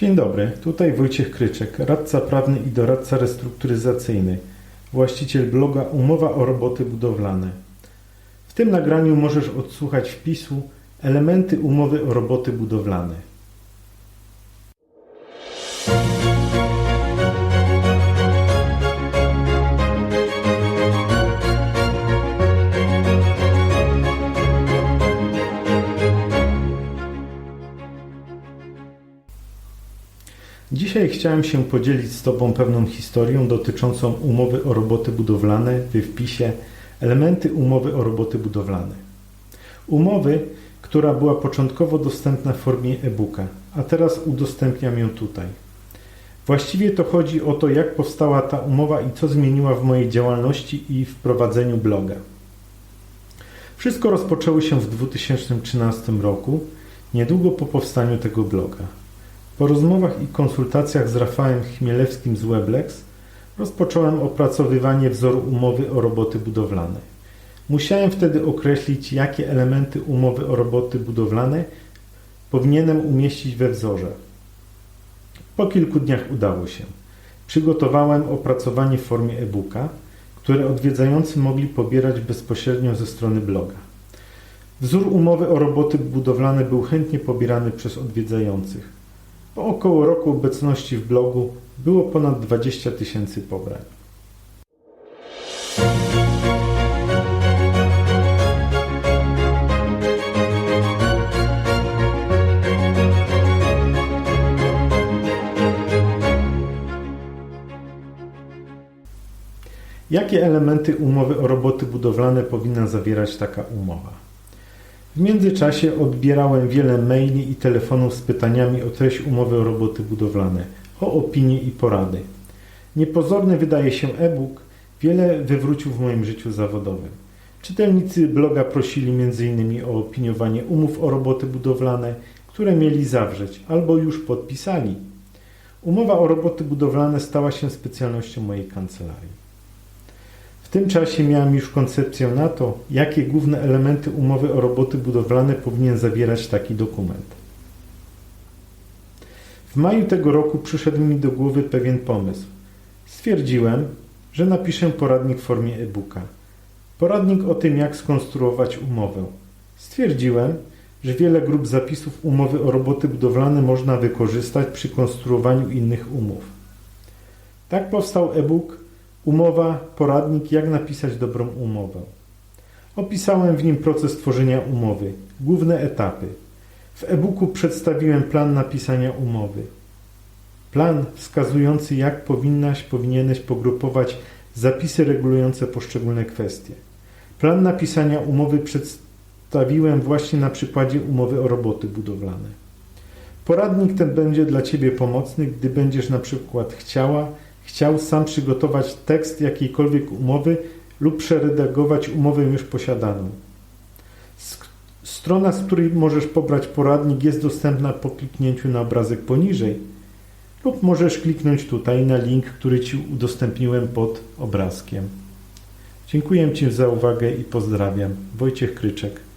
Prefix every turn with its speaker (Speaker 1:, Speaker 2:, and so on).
Speaker 1: Dzień dobry, tutaj Wojciech Kryczek, radca prawny i doradca restrukturyzacyjny, właściciel bloga Umowa o roboty budowlane. W tym nagraniu możesz odsłuchać wpisu Elementy umowy o roboty budowlane. Dzisiaj chciałem się podzielić z Tobą pewną historią dotyczącą umowy o roboty budowlane we wpisie Elementy umowy o roboty budowlane. Umowy, która była początkowo dostępna w formie e-booka, a teraz udostępniam ją tutaj. Właściwie to chodzi o to, jak powstała ta umowa i co zmieniła w mojej działalności i w prowadzeniu bloga. Wszystko rozpoczęło się w 2013 roku, niedługo po powstaniu tego bloga. Po rozmowach i konsultacjach z Rafałem Chmielewskim z Weblex rozpocząłem opracowywanie wzoru umowy o roboty budowlane. Musiałem wtedy określić, jakie elementy umowy o roboty budowlane powinienem umieścić we wzorze. Po kilku dniach udało się. Przygotowałem opracowanie w formie e-booka, które odwiedzający mogli pobierać bezpośrednio ze strony bloga. Wzór umowy o roboty budowlane był chętnie pobierany przez odwiedzających. Po około roku obecności w blogu było ponad 20 tysięcy pobrań. Jakie elementy umowy o roboty budowlane powinna zawierać taka umowa? W międzyczasie odbierałem wiele maili i telefonów z pytaniami o treść umowy o roboty budowlane, o opinie i porady. Niepozorny wydaje się e-book wiele wywrócił w moim życiu zawodowym. Czytelnicy bloga prosili m.in. o opiniowanie umów o roboty budowlane, które mieli zawrzeć albo już podpisali. Umowa o roboty budowlane stała się specjalnością mojej kancelarii. W tym czasie miałem już koncepcję na to, jakie główne elementy umowy o roboty budowlane powinien zawierać taki dokument. W maju tego roku przyszedł mi do głowy pewien pomysł. Stwierdziłem, że napiszę poradnik w formie e-booka. Poradnik o tym, jak skonstruować umowę. Stwierdziłem, że wiele grup zapisów umowy o roboty budowlane można wykorzystać przy konstruowaniu innych umów. Tak powstał e-book Umowa, poradnik, jak napisać dobrą umowę. Opisałem w nim proces tworzenia umowy, główne etapy. W e-booku przedstawiłem plan napisania umowy. Plan wskazujący, jak powinnaś, powinieneś pogrupować zapisy regulujące poszczególne kwestie. Plan napisania umowy przedstawiłem właśnie na przykładzie umowy o roboty budowlane. Poradnik ten będzie dla Ciebie pomocny, gdy będziesz na przykład chciała, chciał sam przygotować tekst jakiejkolwiek umowy lub przeredagować umowę już posiadaną. Strona, z której możesz pobrać poradnik jest dostępna po kliknięciu na obrazek poniżej lub możesz kliknąć tutaj na link, który Ci udostępniłem pod obrazkiem. Dziękuję Ci za uwagę i pozdrawiam. Wojciech Kryczek.